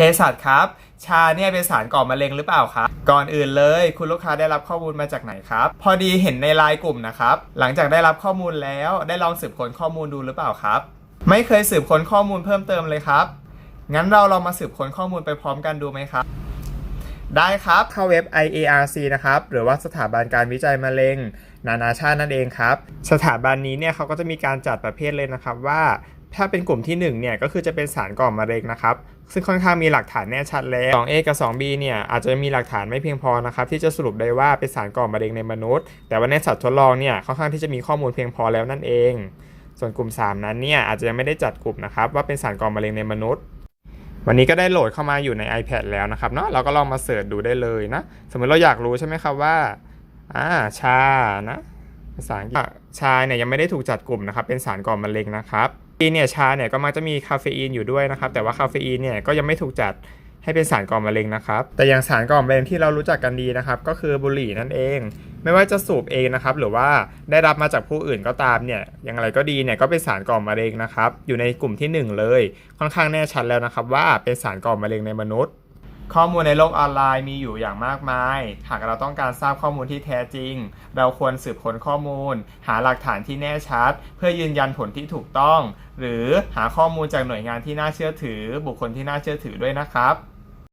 เภสัชครับ ชาเนี่ยเป็นสารก่อมะเร็งหรือเปล่าครับ ก่อนอื่นเลย คุณลูกค้าได้รับข้อมูลมาจากไหนครับ พอดีเห็นในไลน์กลุ่มนะครับ หลังจากได้รับข้อมูลแล้วได้ลองสืบค้นข้อมูลดูหรือเปล่าครับ ไม่เคยสืบค้นข้อมูลเพิ่มเติมเลยครับ งั้นเราลองมาสืบค้นข้อมูลไปพร้อมกันดูไหมครับ ได้ครับเข้าเว็บ IARC นะครับ หรือว่าสถาบันการวิจัยมะเร็ง นานาชาตินั่นเองครับ สถาบันนี้เนี่ยเขาก็จะมีการจัดประเภทเลยนะครับว่า ถ้าเป็นกลุ่มที่ 1 เนี่ย ก็คือจะเป็นสารก่อมะเร็งนะครับ ซึ่งค่อนข้างมีหลักฐานแน่ชัดแล้ว 2A กับ 2B เนี่ย อาจจะมีหลักฐานไม่เพียงพอนะครับ ที่จะสรุปได้ว่าเป็นสารก่อมะเร็งในมนุษย์ แต่ว่าในสัตว์ทดลองเนี่ย ค่อนข้างที่จะมีข้อมูลเพียงพอแล้วนั่นเอง ส่วนกลุ่ม 3 นั้นเนี่ย อาจจะยังไม่ได้จัดกลุ่มนะครับ ว่าเป็นสารก่อมะเร็งในมนุษย์ วันนี้ก็ได้โหลดเข้ามาอยู่ใน iPad แล้วนะครับเนาะ เราก็ลองมาเสิร์ชดูได้เลยนะ สมมติเราอยากรู้ใช่ไหมครับว่า อ่า ชา นะ ภาษาอังกฤษชาเนี่ยยังไม่ได้ถูกจัดกลุ่มนะครับ เป็นสารก่อมะเร็งนะครับ อีเนี่ยชาเนี่ยก็มักจะมีคาเฟอีนอยู่ด้วยนะครับ แต่ว่าคาเฟอีนเนี่ยก็ยังไม่ถูกจัดให้เป็นสารก่อมะเร็งนะครับ แต่อย่างสารก่อมะเร็งที่เรารู้จักกันดีนะครับ ก็คือบุหรี่นั่นเอง ไม่ว่าจะสูบเองนะครับ หรือว่าได้รับมาจากผู้อื่นก็ตามเนี่ย อย่างไรก็ดีเนี่ยก็เป็นสารก่อมะเร็งนะครับ อยู่ในกลุ่มทีหนึ่1 เลย ค่อนข้างแน่ชัดแล้วนะครับ ว่าเป็นสารก่อมะเร็งในมนุษย์ ข้อมูลในโลกออนไลน์มีอยู่อย่างมากมาย หากเราต้องการทราบข้อมูลที่แท้จริง เราควรสืบค้นข้อมูล หาหลักฐานที่แน่ชัด เพื่อยืนยันผลที่ถูกต้อง หรือหาข้อมูลจากหน่วยงานที่น่าเชื่อถือ บุคคลที่น่าเชื่อถือด้วยนะครับ